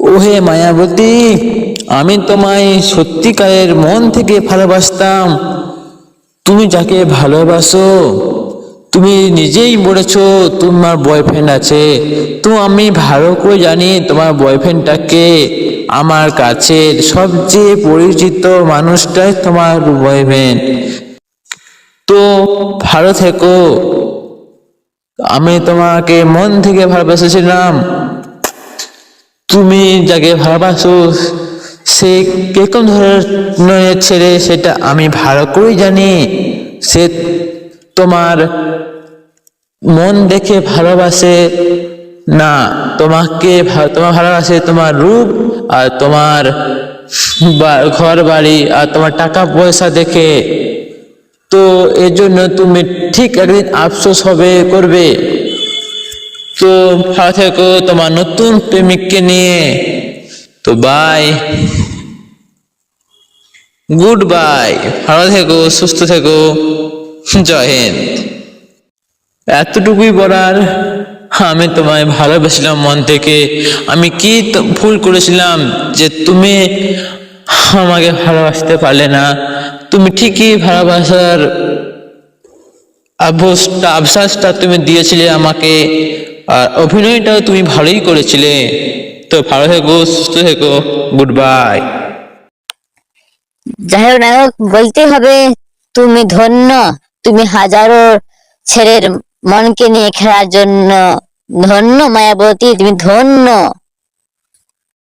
ওহে মায়াবতী, আমি তোমায় সত্যিকারের মন থেকে ভালোবাসতাম। তুমি যাকে ভালোবাসো, তুমি নিজেই বলেছ, তোমার বয়ফ্রেন্ড আছে। তো আমি ভালো করে জানি তোমার বয়ফ্রেন্ডটাকে আমার কাছের সবচেয়ে পরিচিত মানুষটাই তোমার বয়ফ্রেন্ড তো ভালো থেকো। আমি তোমাকে মন থেকে ভালোবেসেছিলাম। তুমি যাকে ভালোবাসো, সে কীরকম ধরনের ছেলে সেটা আমি ভালো করেই জানি। সে তোমার মন দেখে ভালোবাসে না, তোমাকে তোমার ভালোবাসে তোমার রূপ আর তোমার ঘর বাড়ি আর তোমার টাকা পয়সা দেখে। তো এর জন্য তুমি ঠিক একদিন আফসোস হবে, করবে। তো ভালো থেকো তোমার নতুন প্রেমিককে নিয়ে? তো বাই গুড বাই ভালো থেকো, সুস্থ থেকো। জয় হিন্দ। এতটুকুই বলার। আমি তোমায় ভালোবেসেছিলাম মন থেকে। আমি কি ভুল করেছিলাম যে তুমি আমাকে ভালোবাসতে পারলে না? তুমি ঠিকই ভালোবাসার আবসাসটা তুমি দিয়েছিলে আমাকে। আর অভিনয়টাও তুমি ভালোই করেছিলে। তো ভালো থেকো, সুস্থ থেকো। গুড বাই যাই হোক নায়ক বলতে হবে, তুমি ধন্য, তুমি হাজারো ছেলের মনকে নিয়ে খেলার জন্য ধন্য, মায়াবতী, তুমি ধন্য।